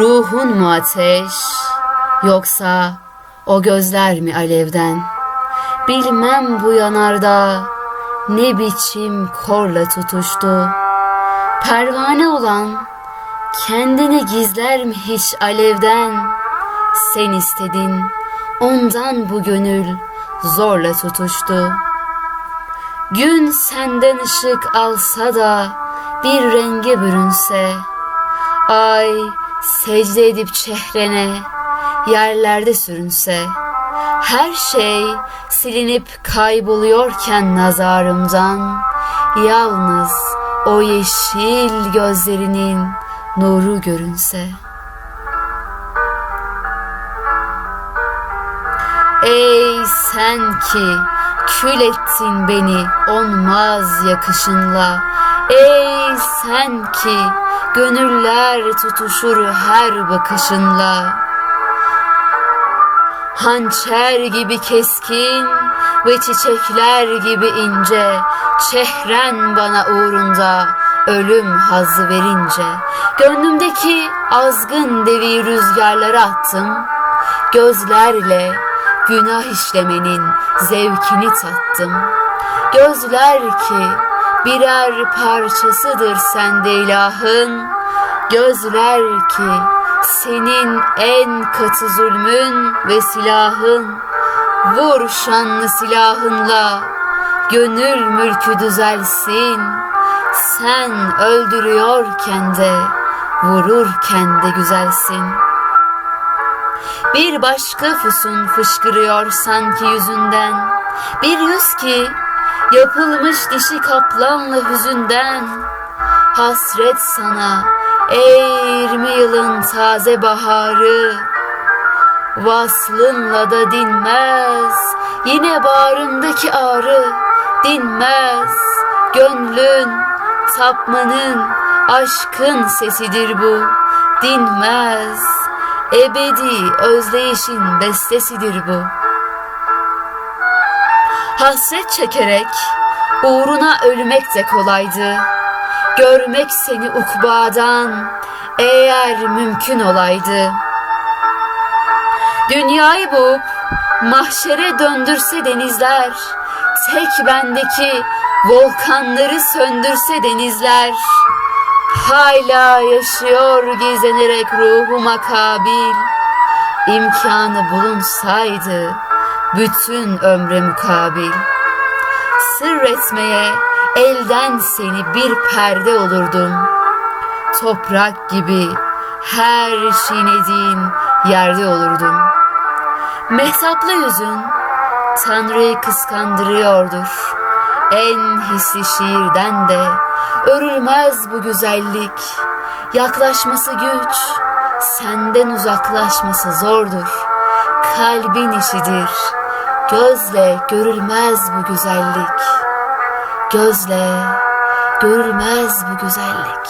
Ruhun mu ateş yoksa o gözler mi alevden? Bilmem bu yanarda ne biçim korla tutuştu. Pervane olan kendini gizler mi hiç alevden? Sen istedin ondan bu gönül zorla tutuştu. Gün senden ışık alsa da bir renge bürünse, Ay secde edip çehrene yerlerde sürünse, her şey silinip kayboluyorken nazarımdan, yalnız o yeşil gözlerinin nuru görünse. Ey sen ki kül ettin beni onmaz yakışınla. Ey sen ki gönüller tutuşur her bakışınla. Hançer gibi keskin ve çiçekler gibi ince Çehren bana uğrunda ölüm hazzı verince Gönlümdeki azgın devi rüzgarlara attım Gözlerle günah işlemenin zevkini tattım Gözler ki birer parçasıdır sende ilahın. Gözler ki senin en katı zulmün ve silahın. Vur şanlı silahınla Gönül mülkü düzelsin. Sen öldürüyorken de Vururken de güzelsin. Bir başka füsun fışkırıyor sanki yüzünden. Bir yüz ki Yapılmış dişi kaplanla hüzünden. Hasret sana ey yirmi yılın taze baharı. Vaslınla da dinmez Yine bağrımdaki ağrı. Dinmez Gönlün tapmanın aşkın sesidir bu. Dinmez Ebedi özleyişin bestesidir bu Hasret çekerek uğruna ölmek de kolaydı. Görmek seni ukbadan eğer mümkün olaydı. Dünyayı boğup mahşere döndürse denizler, tek bendeki volkanları söndürse denizler, hala yaşıyor gizlenerek ruhuma kabil, imkanı bulunsaydı bütün ömre mukabil. Sır elden seni bir perde olurdum. Toprak gibi her çiğnediğin yerde olurdum. Mehtaplı yüzün Tanrı'yı kıskandırıyordur. En hisli şiirden de örülmez bu güzellik. Yaklaşması güç, senden uzaklaşması zordur. Kalbin işidir. Gözle görülmez bu güzellik. Gözle görülmez bu güzellik.